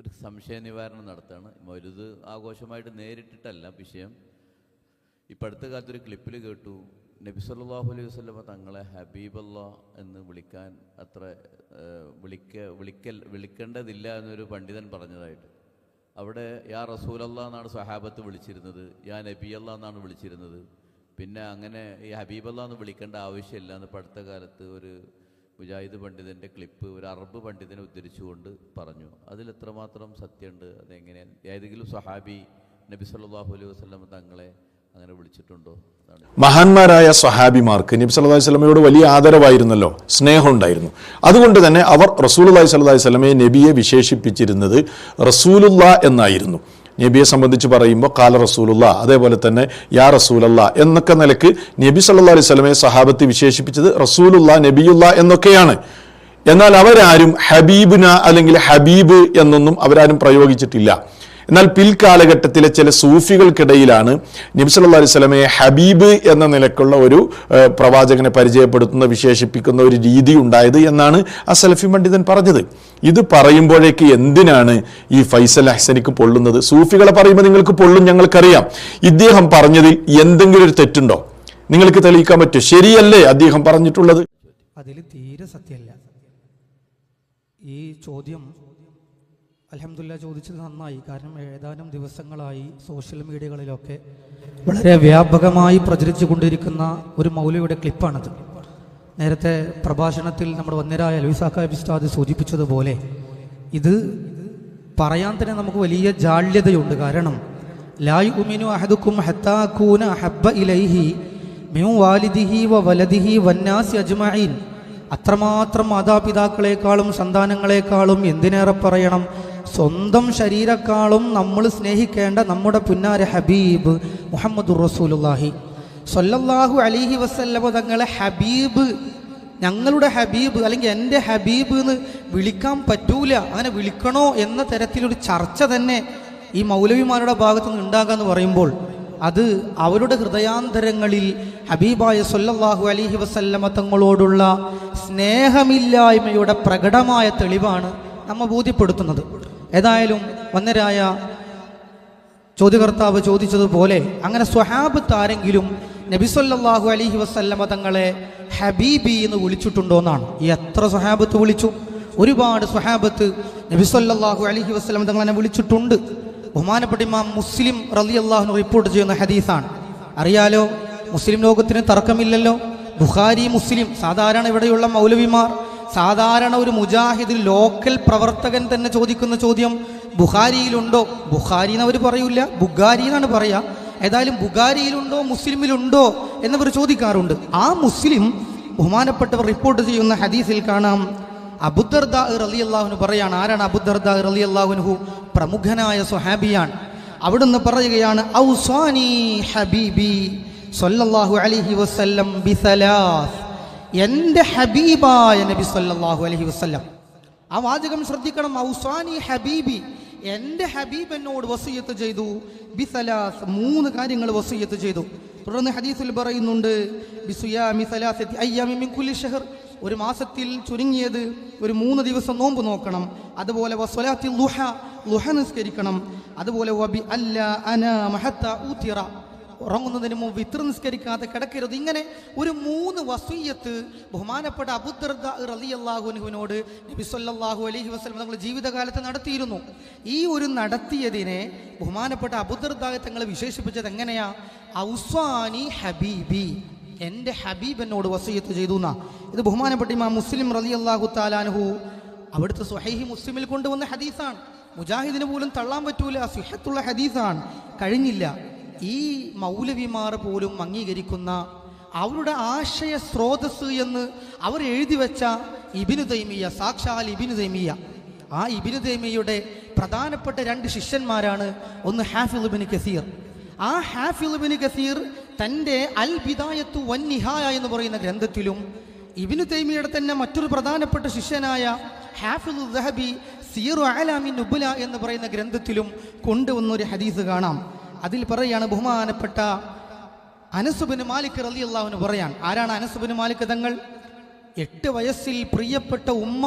ഒരു സംശയ നിവാരണം നടത്തുകയാണ് മരുത് ആഘോഷമായിട്ട് നേരിട്ടിട്ടല്ല വിഷയം. ഇപ്പം അടുത്ത കാലത്തൊരു ക്ലിപ്പിൽ കേട്ടു. നബി സല്ലല്ലാഹു അലൈഹി വസ്ലമ തങ്ങളെ ഹബീബല്ല എന്ന് വിളിക്കാൻ അത്ര വിളിക്ക വിളിക്കൽ വിളിക്കേണ്ടതില്ല എന്നൊരു പണ്ഡിതൻ പറഞ്ഞതായിട്ട്. അവിടെ യാ റസൂലല്ല എന്നാണ് സഹാബത്ത് വിളിച്ചിരുന്നത്. യാ നബിയല്ല എന്നാണ് വിളിച്ചിരുന്നത്. പിന്നെ അങ്ങനെ ഈ ഹബീബല്ല എന്ന് വിളിക്കേണ്ട ആവശ്യമില്ല എന്ന് അടുത്ത കാലത്ത് ഒരു മുജാഹിദ് പണ്ഡിതന്റെ ക്ലിപ്പ് ഒരു അറബ് പണ്ഡിതനെ ഉദ്ധരിച്ചുകൊണ്ട് പറഞ്ഞു. അതിൽ എത്രമാത്രം സത്യമുണ്ട് അതെങ്ങനെയാണ്? ഏതെങ്കിലും സഹാബി നബി സല്ലാഹു അലൈഹി വസ്ലം തങ്ങളെ അങ്ങനെ വിളിച്ചിട്ടുണ്ടോ? മഹാന്മാരായ സഹാബിമാർക്ക് നബി സല്ലു അലൈഹി സ്വലമയോട് വലിയ ആദരവായിരുന്നല്ലോ സ്നേഹമുണ്ടായിരുന്നു. അതുകൊണ്ട് തന്നെ അവർ റസൂൽ അള്ളാഹി അലൈഹി സ്വലമയെ നബിയെ വിശേഷിപ്പിച്ചിരുന്നത് റസൂലുള്ള എന്നായിരുന്നു. നബിയെ സംബന്ധിച്ച് പറയുമ്പോൾ കാല റസൂലുള്ള അതേപോലെ തന്നെ യാ റസൂലല്ല എന്നൊക്കെ നിലയ്ക്ക് നബി സല്ലാ അലൈഹി സ്വലമയെ സഹാബത്ത് വിശേഷിപ്പിച്ചത് റസൂലുള്ള നബിയുള്ള എന്നൊക്കെയാണ്. എന്നാൽ അവരാരും ഹബീബിന അല്ലെങ്കിൽ ഹബീബ് എന്നൊന്നും അവരാരും പ്രയോഗിച്ചിട്ടില്ല. എന്നാൽ പിൽക്കാലഘട്ടത്തിലെ ചില സൂഫികൾക്കിടയിലാണ് നബി സല്ലല്ലാഹു അലൈഹി സ്വലമയെ ഹബീബ് എന്ന നിലക്കുള്ള ഒരു പ്രവാചകനെ പരിചയപ്പെടുത്തുന്ന വിശേഷിപ്പിക്കുന്ന ഒരു രീതി ഉണ്ടായത് എന്നാണ് ആ സലഫി പണ്ഡിതൻ പറഞ്ഞത്. ഇത് പറയുമ്പോഴേക്ക് എന്തിനാണ് ഈ ഫൈസൽ അഹ്സനിക്ക് പൊള്ളുന്നത്? സൂഫികളെ പറയുമ്പോൾ നിങ്ങൾക്ക് പൊള്ളും ഞങ്ങൾക്കറിയാം. ഇദ്ദേഹം പറഞ്ഞതിൽ എന്തെങ്കിലും ഒരു തെറ്റുണ്ടോ? നിങ്ങൾക്ക് തെളിയിക്കാൻ പറ്റും ശരിയല്ലേ അദ്ദേഹം പറഞ്ഞിട്ടുള്ളത്? അതിൽ തീരെ സത്യമല്ല. ഈ ചോദ്യം അലഹമില്ല ചോദിച്ചത് നന്നായി. കാരണം ഏതാനും ദിവസങ്ങളായി സോഷ്യൽ മീഡിയകളിലൊക്കെ വളരെ വ്യാപകമായി പ്രചരിച്ചു കൊണ്ടിരിക്കുന്ന ഒരു മൗലയുടെ ക്ലിപ്പാണത്. നേരത്തെ പ്രഭാഷണത്തിൽ നമ്മുടെ വന്നിരായ ലൂസാക്ക ഉസ്താദ് സൂചിപ്പിച്ചതുപോലെ ഇത് പറയാൻ തന്നെ നമുക്ക് വലിയ ജാള്യതയുണ്ട്. കാരണം ലായ് ഉമിനു അഹദുക്കും ഹത്താക്കൂന ഹബ്ബ ഇലൈഹി മിൻ വാലിദിഹി വ വലദിഹി വന്നാസി അജ്മഈൻ. അത്രമാത്രം മാതാപിതാക്കളെക്കാളും സന്താനങ്ങളെക്കാളും എന്തിനേറെ പറയണം? സ്വന്തം ശരീരക്കാളും നമ്മൾ സ്നേഹിക്കേണ്ട നമ്മുടെ പുന്നാര ഹബീബ് മുഹമ്മദ് റസൂലുള്ളാഹി. സ്വല്ലല്ലാഹു അലിഹി വസല്ലമ തങ്ങളെ ഹബീബ് ഞങ്ങളുടെ ഹബീബ് അല്ലെങ്കിൽ എന്റെ ഹബീബ് എന്ന് വിളിക്കാൻ പറ്റൂല. അങ്ങനെ വിളിക്കണോ എന്ന തരത്തിലൊരു ചർച്ച തന്നെ ഈ മൗലവിമാരുടെ ഭാഗത്തു നിന്ന് ഉണ്ടാകുക എന്ന് പറയുമ്പോൾ അത് അവരുടെ ഹൃദയാന്തരങ്ങളിൽ ഹബീബായ സൊല്ലാഹു അലൈഹി വസല്ലമ തങ്ങളോടുള്ള സ്നേഹമില്ലായ്മയുടെ പ്രകടമായ തെളിവാണ് നമ്മ ബോധ്യപ്പെടുത്തുന്നത്. ഏതായാലും വന്നരായ ചോദ്യകർത്താവ് ചോദിച്ചതുപോലെ അങ്ങനെ സ്വഹാബത്ത് ആരെങ്കിലും നബിസൊല്ലാഹു അലഹി വസല്ലമ തങ്ങളെ ഹബീബി എന്ന് വിളിച്ചിട്ടുണ്ടോ എന്നാണ്. എത്ര സ്വഹാബത്ത് വിളിച്ചു? ഒരുപാട് സ്വഹാബത്ത് നബിസൊല്ലാഹു അലഹി വസ്ലം തങ്ങളെ വിളിച്ചിട്ടുണ്ട്. ബഹുമാനപ്പെട്ട ഇമാം മുസ്ലിം റലി അള്ളാഹുന് റിപ്പോർട്ട് ചെയ്യുന്ന ഹദീസാണ്. അറിയാലോ മുസ്ലിം ലോകത്തിന് തർക്കമില്ലല്ലോ. ബുഖാരി മുസ്ലിം സാധാരണ ഇവിടെയുള്ള മൗലവിമാർ സാധാരണ ഒരു മുജാഹിദ് ലോക്കൽ പ്രവർത്തകൻ തന്നെ ചോദിക്കുന്ന ചോദ്യം ബുഖാരിയിലുണ്ടോ? ബുഖാരി എന്ന് അവർ പറയൂല ബുഖാരി എന്നാണ് പറയാ. ഏതായാലും ബുഖാരിയിലുണ്ടോ മുസ്ലിമിലുണ്ടോ എന്നവർ ചോദിക്കാറുണ്ട്. ആ മുസ്ലിം ബഹുമാനപ്പെട്ടവർ റിപ്പോർട്ട് ചെയ്യുന്ന ഹദീസിൽ കാണാം. അബുദർദാ റലി അള്ളാഹുന് പറയാണ് ആരാണ് അബുദർദാ റലി അള്ളാഹുനുഹു പ്രമുഖനായ സ്വഹാബിയാണ്. അവിടുന്ന് പറയുകയാണ് ഔസാനി ഹബീബി എന്റെ ഹബീബായ നബി സല്ലാഹു അലഹി വസല്ലം. ആ വാചകം ശ്രദ്ധിക്കണം ഔസാനി ഹബീബി. എന്റെ ഹബീബ് എന്നോട് വസീയത്ത് ചെയ്തു. ബിസലാസ് മൂന്ന് കാര്യങ്ങൾ വസീയത്ത് ചെയ്തു. തുടർന്ന് ഹദീസിൽ പറയുന്നുണ്ട് ഒരു മാസത്തിൽ ചുരുങ്ങിയത് ഒരു മൂന്ന് ദിവസം നോമ്പ് നോക്കണം. അതുപോലെ നിസ്കരിക്കണം. അതുപോലെ വബി അന മഹത്ത ഉറങ്ങുന്നതിന് മുമ്പ് വിത്ര നിസ്കരിക്കാതെ കിടക്കരുത്. ഇങ്ങനെ ഒരു മൂന്ന് വസൂയത്ത് ബഹുമാനപ്പെട്ട അബുദർദ റലി അള്ളാഹുനുവിനോട് നബി അലഹി വസല്ലം തങ്ങൾ ജീവിതകാലത്ത് നടത്തിയിരുന്നു. ഈ ഒരു നടത്തിയതിനെ ബഹുമാനപ്പെട്ട അബുദർദ തങ്ങൾ വിശേഷിപ്പിച്ചത് എങ്ങനെയാ? ഔസ്വാനി ഹബീബി. എന്റെ ഹബീബ് എന്നോട് വസൂയത്ത് ചെയ്തു എന്നാ ഇത് ബഹുമാനപ്പെട്ട ഇമാ മുസ്ലിം റലി അള്ളാഹു താലാനുഹു അവിടുത്തെ സുഹൈഹി മുസ്ലിമിൽ കൊണ്ടുവന്ന ഹദീസാണ്. മുജാഹിദിന് പോലും തള്ളാൻ പറ്റൂല സുഹത്തുള്ള ഹദീസാണ്. കഴിഞ്ഞില്ല. ഈ മൗലവിമാർ പോലും അംഗീകരിക്കുന്ന അവരുടെ ആശയ സ്രോതസ് എന്ന് അവർ എഴുതി വെച്ച ഇബിനു തൈമിയ സാക്ഷാൽ ഇബിനു തൈമിയ ആ ഇബിനു തൈമിയയുടെ പ്രധാനപ്പെട്ട രണ്ട് ശിഷ്യന്മാരാണ് ഒന്ന് ഹാഫി ഇബിന് കസീർ. ആ ഹാഫി ഇബിന് കസീർ തന്റെ അൽ ബിദായത്തു വൻ നിഹായ എന്ന് പറയുന്ന ഗ്രന്ഥത്തിലും ഇബിനു തൈമിയുടെ തന്നെ മറ്റൊരു പ്രധാനപ്പെട്ട ശിഷ്യനായ ഹാഫിലു ദഹബി സീറു അലാമിൻ നുബുല എന്ന് പറയുന്ന ഗ്രന്ഥത്തിലും കൊണ്ടുവന്നൊരു ഹദീസ് കാണാം. അതിൽ പറയാണ് ബഹുമാനപ്പെട്ട അനസുബിന് മാലിക് റലി അള്ളാഹുവിന് പറയാൻ ആരാണ് അനസുബിന് മാലിക് തങ്ങൾ? എട്ട് വയസ്സിൽ പ്രിയപ്പെട്ട ഉമ്മ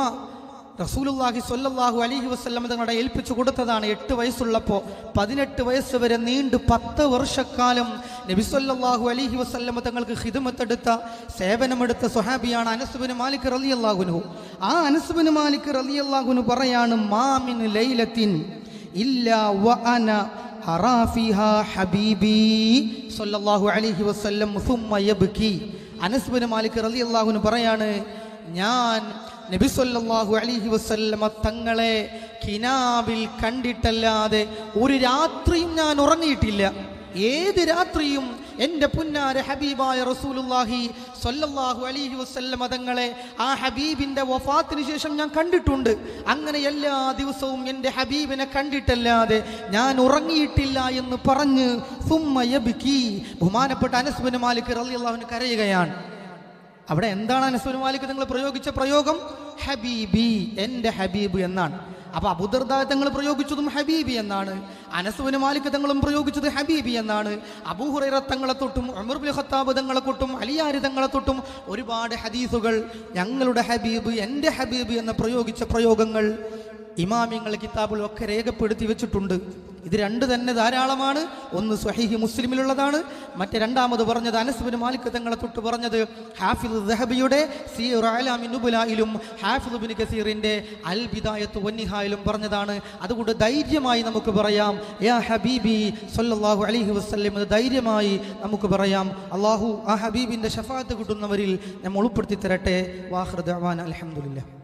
റസൂലുള്ളാഹി സൊല്ലാഹു അലഹി വസല്ലം തങ്ങളുടെ ഏൽപ്പിച്ചു കൊടുത്തതാണ് എട്ട് വയസ്സുള്ളപ്പോൾ പതിനെട്ട് വയസ്സ് വരെ നീണ്ടു പത്ത് വർഷക്കാലം നബി സൊല്ലാഹു അലൈഹി വസല്ലം തങ്ങൾക്ക് ഹിദമത്തെടുത്ത സേവനമെടുത്ത സുഹാബിയാണ് അനസുബിന് മാലിക് റലി അള്ളാഹുനു ആ അനസുബിന് മാലിക് റലി അള്ളാഹുനു പറയാണ് മാമിൻ ലൈലത്തിൻ ഇല്ലാ പറയാണ് ഞാൻ നബി തങ്ങളെ കിനാവിൽ കണ്ടിട്ടല്ലാതെ ഒരു രാത്രിയും ഞാൻ ഉറങ്ങിയിട്ടില്ല. ഏത് രാത്രിയും എന്റെ പുന്നാര ഹബീബായ റസൂലുള്ളാഹി സ്വല്ലല്ലാഹു അലൈഹി വസ്ല്ല മതങ്ങളെ ആ ഹബീബിന്റെ വഫാത്തിന് ശേഷം ഞാൻ കണ്ടിട്ടുണ്ട്. അങ്ങനെ എല്ലാ ദിവസവും എന്റെ ഹബീബിനെ കണ്ടിട്ടല്ലാതെ ഞാൻ ഉറങ്ങിയിട്ടില്ല എന്ന് പറഞ്ഞ് സുമ്മയബിക്കി ബഹുമാനപ്പെട്ട അനസ് ബിൻ മാലിക് റളിയല്ലാഹുവിന് കരയുകയാണ്. അവിടെ എന്താണ് അനസുൽ മാലിക് നിങ്ങൾ പ്രയോഗിച്ച പ്രയോഗം? ഹബീബി എന്റെ ഹബീബ് എന്നാണ്. അപ്പൊ അബുദർദാ തങ്ങൾ പ്രയോഗിച്ചതും ഹബീബി എന്നാണ്. അനസുവിന് മാലിക് തങ്ങളും പ്രയോഗിച്ചത് ഹബീബി എന്നാണ്. അബൂഹുറൈറ തങ്ങളെ തൊട്ടും ഉമർബുൽ ഖത്താബ് തങ്ങളെ തൊട്ടും അലിയാരി തങ്ങളെ തൊട്ടും ഒരുപാട് ഹദീസുകൾ ഞങ്ങളുടെ ഹബീബ് എന്റെ ഹബീബ് എന്ന് പ്രയോഗിച്ച പ്രയോഗങ്ങൾ ഇമാമിങ്ങൾ കിതാബുകളൊക്കെ രേഖപ്പെടുത്തി വെച്ചിട്ടുണ്ട്. ഇത് രണ്ട് തന്നെ ധാരാളമാണ്. ഒന്ന് സ്വഹീഹി മുസ്ലിമിലുള്ളതാണ്. മറ്റേ രണ്ടാമത് പറഞ്ഞത് അനസ്ബിൻ മാലിക് തങ്ങളെ തൊട്ട് പറഞ്ഞത് ഹാഫിദ് ദഹബിയുടെ സി നുബുലായിലും ഹാഫിദ് ബിൻ കസീറിന്റെ അൽ ബിദായത്ത് വന്നിഹായിലും പറഞ്ഞതാണ്. അതുകൊണ്ട് ധൈര്യമായി നമുക്ക് പറയാം. യാ ഹബീബി സല്ലല്ലാഹു അലൈഹി വസല്ലം എന്ന് ധൈര്യമായി നമുക്ക് പറയാം. അള്ളാഹു ആ ഹബീബിന്റെ ഷഫാത്ത് കിട്ടുന്നവരിൽ നമ്മൾ ഉൾപ്പെടുത്തി തരട്ടെ. വാഹൃദ് അലഹമുല്ല